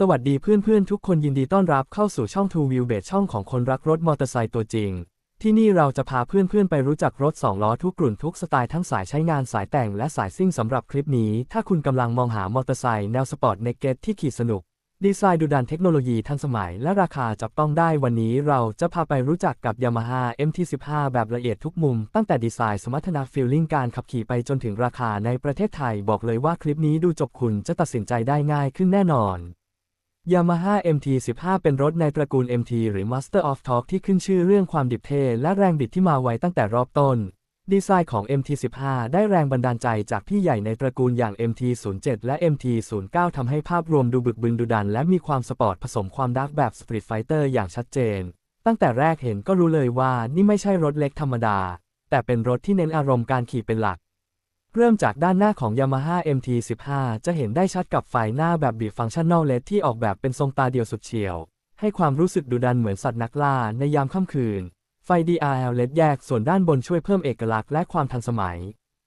สวัสดีเพื่อนๆ ทุกคนยินดีต้อนรับเข้าสู่ช่อง Two Wheel b a s ช่องของคนรักรถมอเตอร์ไซค์ตัวจริง ที่นี่เราจะพาเพื่อนๆ ไปรู้จักรถ 2 ล้อทุกกลุ่นทุกสไตล์ทั้งสายใช้งานสายแต่งและสายซิ่งสำหรับคลิปนี้ ถ้าคุณกำลังมองหามอเตอร์ไซค์แนวสปอร์ตเนเกตที่ขี่สนุก ดีไซน์ดูดันเทคโนโลยีทันสมัยและราคาจับต้องได้วันนี้เราจะพาไปรู้จักกับ Yamaha MT15 แบบละเอียดทุกมุม ตั้งแต่ดีไซน์สมรรถนะฟีลลิ่งการขับขี่ไปจนถึงราคาในประเทศไทย บอกเลยว่าคลิปนี้ดูจบคุณจะตัดสินใจได้ง่ายขึ้นแน่นอน Yamaha MT15 เป็นรถในตระกูล MT หรือ Master of Torque ที่ขึ้นชื่อเรื่องความดิบเทและแรงบิดที่มาไวตั้งแต่รอบต้น ดีไซน์ของ MT15 ได้แรงบันดาลใจจากพี่ใหญ่ในตระกูลอย่าง MT07 และ MT09 ทำให้ภาพรวมดูบึกบึนดุดัน และมีความสปอร์ตผสมความดาร์กแบบ Street Fighter อย่างชัดเจน ตั้งแต่แรกเห็นก็รู้เลยว่านี่ไม่ใช่รถเล็กธรรมดา แต่เป็นรถที่เน้นอารมณ์การขี่เป็นหลัก เริ่มจากด้านหน้าของ Yamaha MT15 จะเห็นได้ชัดกับไฟหน้าแบบบีฟังชั่นแนลเลที่ออกแบบเป็นทรงตาเดียวสุดเฉียว ให้ความรู้สึกดุดันเหมือนสัตว์นักล่าในยามค่ำคืน ไฟ DRL LED แยกส่วนด้านบนช่วยเพิ่มเอกลักษณ์และความทันสมัย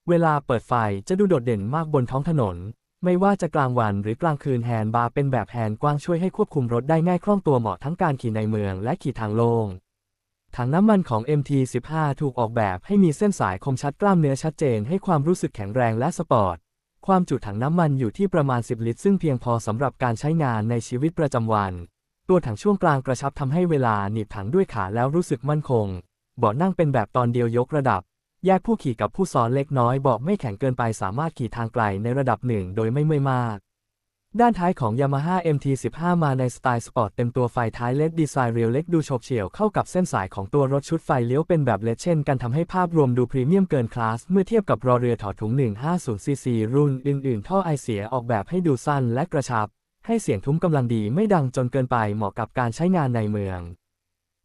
เวลาเปิดไฟจะดูโดดเด่นมากบนท้องถนน ไม่ว่าจะกลางวันหรือกลางคืนแฮนด์บาร์เป็นแบบแฮนด์กว้างช่วยให้ควบคุมรถได้ง่ายคล่องตัวเหมาะทั้งการขี่ในเมืองและขี่ทางโล่ง ถังน้ำมันของ MT15 ถูกออกแบบให้มีเส้นสายคมชัดกล้ามเนื้อชัดเจนให้ความรู้สึกแข็งแรงและสปอร์ต ความจุถังน้ำมันอยู่ที่ประมาณ 10 ลิตร ซึ่งเพียงพอสำหรับการใช้งานในชีวิตประจำวัน ตัวถังช่วงกลางกระชับทำให้เวลาหนีบถังด้วยขาแล้วรู้สึกมั่นคง เบาะนั่งเป็นแบบตอนเดียวยกระดับ แยกผู้ขี่กับผู้ซ้อนเล็กน้อยเบาะไม่แข็งเกินไปสามารถขี่ทางไกลในระดับหนึ่งโดยไม่เมื่อยมาก ด้านท้ายของ Yamaha MT15 มาในสไตล์สปอร์ตเต็มตัวไฟท้ายเลดดีไซน์เรียวเล็กดูโฉบเฉี่ยวเข้ากับเส้นสายของตัวรถชุดไฟเลี้ยวเป็นแบบเลดเช่นกันทำให้ภาพรวมดูพรีเมียมเกินคลาส เมื่อเทียบกับรอเรือถอดถุง 150cc รุ่นอื่นๆ ท่อไอเสียออกแบบให้ดูสั้นและกระชับ ให้เสียงทุ้มกำลังดีไม่ดังจนเกินไปเหมาะกับการใช้งานในเมือง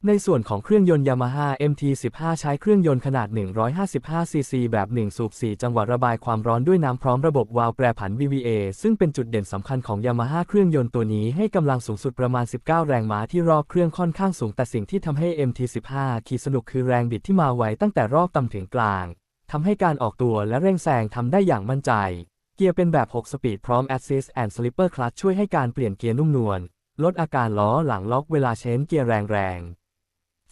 ในส่วนของเครื่องยนต์ Yamaha MT15 ใช้เครื่องยนต์ขนาด 155cc แบบ 1 สูบ 4 จังหวะระบายความร้อนด้วยน้ำพร้อมระบบวาล์วแปรผัน VVA ซึ่งเป็นจุดเด่นสำคัญของ Yamaha เครื่องยนต์ตัวนี้ให้กำลังสูงสุดประมาณ 19 แรงม้าที่รอบเครื่องค่อนข้างสูง แต่สิ่งที่ทำให้ MT15 ขี่สนุกคือแรงบิดที่มาไวตั้งแต่รอบต่ำถึงกลางทำให้การออกตัวและเร่งแซงทำได้อย่างมั่นใจ เกียร์เป็นแบบ 6 สปีดพร้อม Assist and Slipper Clutch ช่วยให้การเปลี่ยนเกียร์นุ่มนวลลดอาการล้อหลังล็อกเวลาเชนเกียร์แรงๆ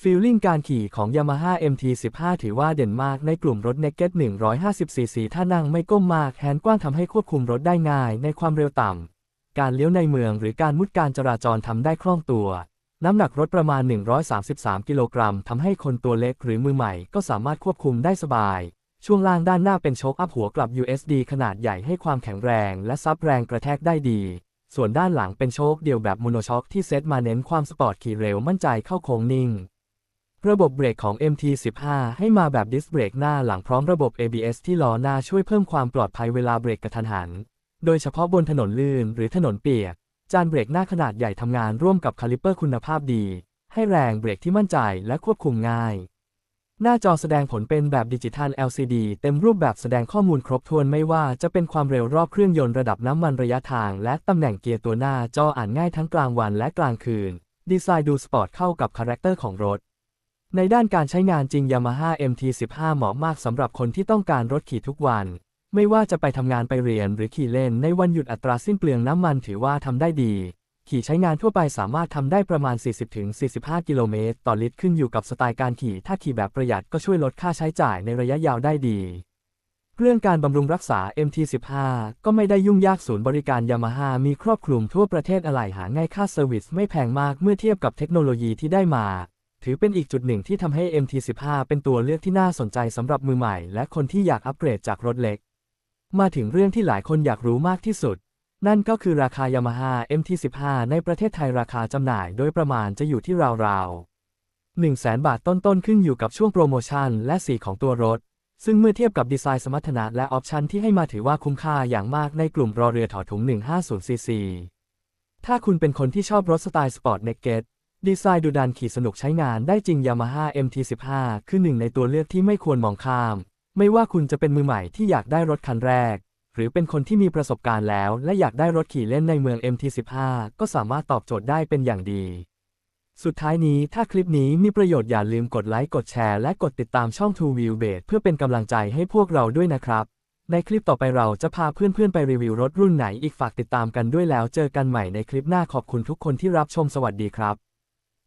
ฟีลลิ่งการขี่ของ Yamaha MT15 ถือว่าเด่นมากในกลุ่มรถ Naked 150cc ถ้านั่งไม่ก้มมากแฮนด์กว้างทำให้ควบคุมรถได้ง่ายในความเร็วต่ำ การเลี้ยวในเมืองหรือการมุดการจราจรทำได้คล่องตัว น้ำหนักรถประมาณ 133 กิโลกรัมทำให้คนตัวเล็กหรือมือใหม่ก็สามารถควบคุมได้สบาย ช่วงล่างด้านหน้าเป็นโชคอัพหัวกลับ USD ขนาดใหญ่ให้ความแข็งแรงและซับแรงกระแทกได้ดีส่วนด้านหลังเป็นโชคเดียวแบบโมโนช็อคที่เซตมาเน้นความสปอร์ตขี่เร็วมั่นใจเข้าโค้งนิ่ง ระบบเบรกของ MT15 ให้มาแบบดิสเบรกหน้าหลังพร้อมระบบ ABS ที่ล้อหน้าช่วยเพิ่มความปลอดภัยเวลาเบรกกระทันหัน โดยเฉพาะบนถนนลื่นหรือถนนเปียก จานเบรกหน้าขนาดใหญ่ทำงานร่วมกับคาลิปเปอร์คุณภาพดี ให้แรงเบรกที่มั่นใจและควบคุมง่าย หน้าจอแสดงผลเป็นแบบดิจิทัล LCD เต็มรูปแบบแสดงข้อมูลครบถ้วนไม่ว่าจะเป็นความเร็วรอบเครื่องยนต์ระดับน้ำมันระยะทาง และตำแหน่งเกียร์ตัวหน้าจออ่านง่ายทั้งกลางวันและกลางคืน ดีไซน์ดูสปอร์ตเข้ากับคาแรคเตอร์ของรถ ในด้านการใช้งานจริง Yamaha MT15 เหมาะมากสำหรับคนที่ต้องการรถขี่ทุกวัน ไม่ว่าจะไปทำงานไปเรียนหรือขี่เล่นในวันหยุดอัตราสิ้นเปลืองน้ำมันถือว่าทำได้ดี ขี่ใช้งานทั่วไปสามารถทำได้ประมาณ 40-45 กิโลเมตรต่อลิตรขึ้นอยู่กับสไตล์การขี่ถ้าขี่แบบประหยัดก็ช่วยลดค่าใช้จ่ายในระยะยาวได้ดี เรื่องการบำรุงรักษา MT15 ก็ไม่ได้ยุ่งยากศูนย์บริการ Yamaha มีครอบคลุมทั่วประเทศอะไหล่หาง่ายค่าเซอร์วิสไม่แพงมากเมื่อเทียบกับเทคโนโลยีที่ได้มา ถือเป็นอีกจุดหนึ่งที่ทำให้ MT15 เป็นตัวเลือกที่น่าสนใจสำหรับมือใหม่ และคนที่อยากอัปเกรดจากรถเล็ก มาถึงเรื่องที่หลายคนอยากรู้มากที่สุด นั่นก็คือราคา Yamaha MT15 ในประเทศไทยราคาจำหน่ายโดยประมาณจะอยู่ที่ราวๆ100,000 บาทต้นๆขึ้นอยู่กับช่วงโปรโมชั่นและสีของตัวรถ ซึ่งเมื่อเทียบกับดีไซน์สมรรถนะและออปชันที่ให้มาถือว่าคุ้มค่าอย่างมากในกลุ่มรอเรือถอดถุง 150cc ถ้าคุณเป็นคนที่ชอบรถสไตล์สปอร์ตเนกเก็ต ดีไซน์ดูดันขี่สนุกใช้งานได้จริง Yamaha MT15 คือหนึ่งในตัวเลือกที่ไม่ควรมองข้าม ไม่ว่าคุณจะเป็นมือใหม่ที่อยากได้รถคันแรก หรือเป็นคนที่มีประสบการณ์แล้ว และอยากได้รถขี่เล่นในเมือง MT15 ก็สามารถตอบโจทย์ได้เป็นอย่างดี สุดท้ายนี้ถ้าคลิปนี้มีประโยชน์อย่าลืมกดไลค์กดแชร์และกดติดตามช่อง Two Wheel Base เพื่อเป็นกำลังใจให้พวกเราด้วยนะครับ ในคลิปต่อไปเราจะพาเพื่อนๆไปรีวิวรถรุ่นไหนอีกฝากติดตามกันด้วยแล้ว เจอกันใหม่ในคลิปหน้าขอบคุณทุกคนที่รับชมสวัสดีครับ